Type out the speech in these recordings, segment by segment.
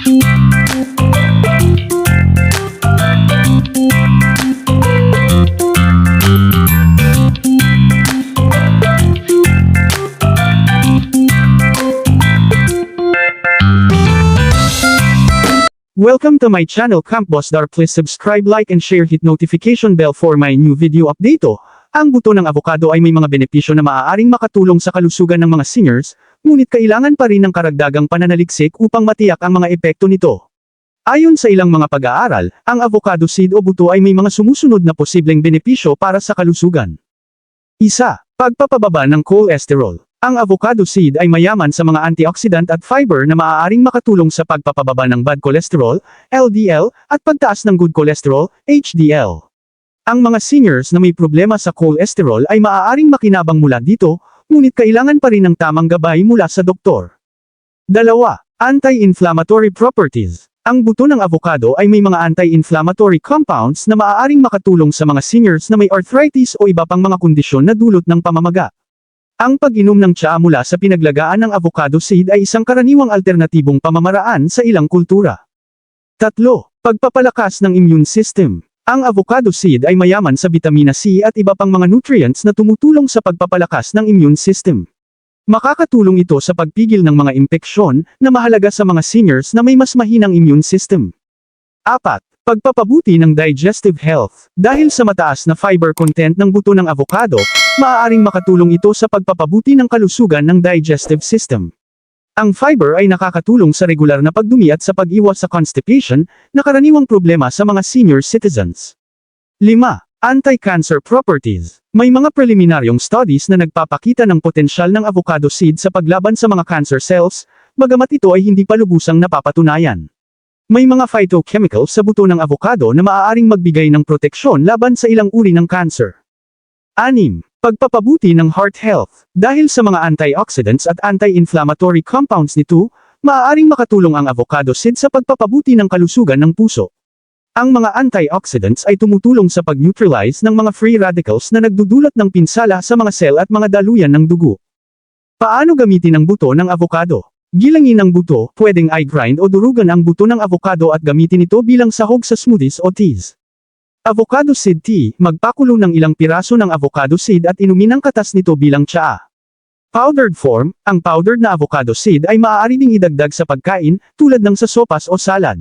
Welcome to my channel Camp Boss Dar. Please subscribe, like and share hit notification bell for my new video update. Ang buto ng avocado ay may mga benepisyo na maaaring makatulong sa kalusugan ng mga seniors, ngunit kailangan pa rin ng karagdagang pananaliksik upang matiyak ang mga epekto nito. Ayon sa ilang mga pag-aaral, ang avocado seed o buto ay may mga sumusunod na posibleng benepisyo para sa kalusugan. Isa, pagpapababa ng cholesterol. Ang avocado seed ay mayaman sa mga antioxidant at fiber na maaaring makatulong sa pagpapababa ng bad cholesterol, LDL, at pagtaas ng good cholesterol, HDL. Ang mga seniors na may problema sa cholesterol ay maaaring makinabang mula dito, ngunit kailangan pa rin ng tamang gabay mula sa doktor. Dalawa, anti-inflammatory properties. Ang buto ng avocado ay may mga anti-inflammatory compounds na maaaring makatulong sa mga seniors na may arthritis o iba pang mga kondisyon na dulot ng pamamaga. Ang pag-inom ng tsaa mula sa pinaglagaan ng avocado seed ay isang karaniwang alternatibong pamamaraan sa ilang kultura. Tatlo, pagpapalakas ng immune system. Ang avocado seed ay mayaman sa vitamina C at iba pang mga nutrients na tumutulong sa pagpapalakas ng immune system. Makakatulong ito sa pagpigil ng mga impeksyon na mahalaga sa mga seniors na may mas mahinang immune system. Apat, pagpapabuti ng digestive health. Dahil sa mataas na fiber content ng buto ng avocado, maaaring makatulong ito sa pagpapabuti ng kalusugan ng digestive system. Ang fiber ay nakakatulong sa regular na pagdumi at sa pag-iwas sa constipation, na karaniwang problema sa mga senior citizens. 5. Anti-cancer properties. May mga preliminaryong studies na nagpapakita ng potensyal ng avocado seed sa paglaban sa mga cancer cells, bagamat ito ay hindi pa lubusang napapatunayan. May mga phytochemicals sa buto ng avocado na maaaring magbigay ng proteksyon laban sa ilang uri ng cancer. 6. Pagpapabuti ng heart health. Dahil sa mga antioxidants at anti-inflammatory compounds nito, maaaring makatulong ang avocado seed sa pagpapabuti ng kalusugan ng puso. Ang mga antioxidants ay tumutulong sa pag-neutralize ng mga free radicals na nagdudulot ng pinsala sa mga cell at mga daluyan ng dugo. Paano gamitin ang buto ng avocado? Gilangin ang buto, pwedeng i-grind o durugan ang buto ng avocado at gamitin ito bilang sahog sa smoothies o teas. Avocado seed tea, magpakulo ng ilang piraso ng avocado seed at inumin ang katas nito bilang tsaa. Powdered form, ang powdered na avocado seed ay maaari ding idagdag sa pagkain, tulad ng sa sopas o salad.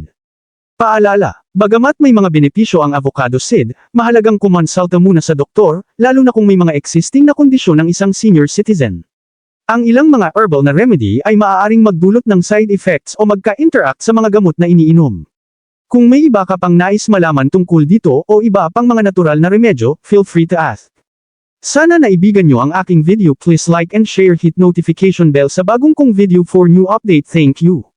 Paalala, bagamat may mga benepisyo ang avocado seed, mahalagang kumonsulta muna sa doktor, lalo na kung may mga existing na kondisyon ng isang senior citizen. Ang ilang mga herbal na remedy ay maaaring magdulot ng side effects o magka-interact sa mga gamot na iniinom. Kung may iba ka pang nais malaman tungkol dito o iba pang mga natural na remedyo, feel free to ask. Sana naibigan nyo ang aking video please like and share hit notification bell sa bagong kong video for new update thank you.